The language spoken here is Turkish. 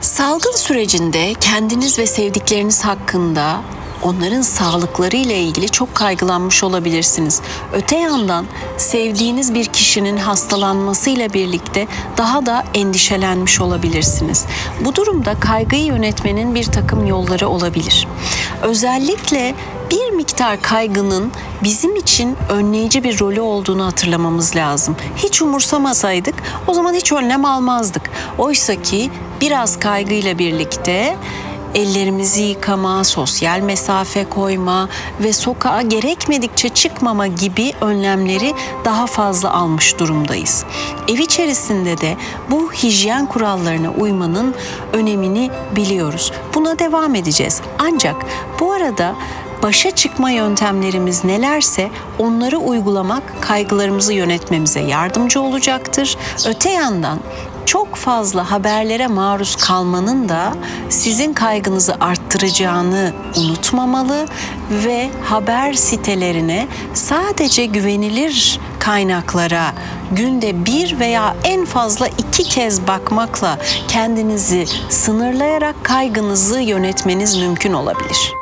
Salgın sürecinde kendiniz ve sevdikleriniz hakkında onların sağlıkları ile ilgili çok kaygılanmış olabilirsiniz. Öte yandan sevdiğiniz bir kişinin hastalanmasıyla birlikte daha da endişelenmiş olabilirsiniz. Bu durumda kaygıyı yönetmenin bir takım yolları olabilir. Özellikle bir miktar kaygının bizim için önleyici bir rolü olduğunu hatırlamamız lazım. Hiç umursamasaydık o zaman hiç önlem almazdık. Oysa ki biraz kaygıyla birlikte ellerimizi yıkama, sosyal mesafe koyma ve sokağa gerekmedikçe çıkmama gibi önlemleri daha fazla almış durumdayız. Ev içerisinde de bu hijyen kurallarına uymanın önemini biliyoruz. Buna devam edeceğiz. Ancak bu arada başa çıkma yöntemlerimiz nelerse onları uygulamak kaygılarımızı yönetmemize yardımcı olacaktır. Öte yandan çok fazla haberlere maruz kalmanın da sizin kaygınızı arttıracağını unutmamalı ve haber sitelerine sadece güvenilir kaynaklara günde bir veya en fazla iki kez bakmakla kendinizi sınırlayarak kaygınızı yönetmeniz mümkün olabilir.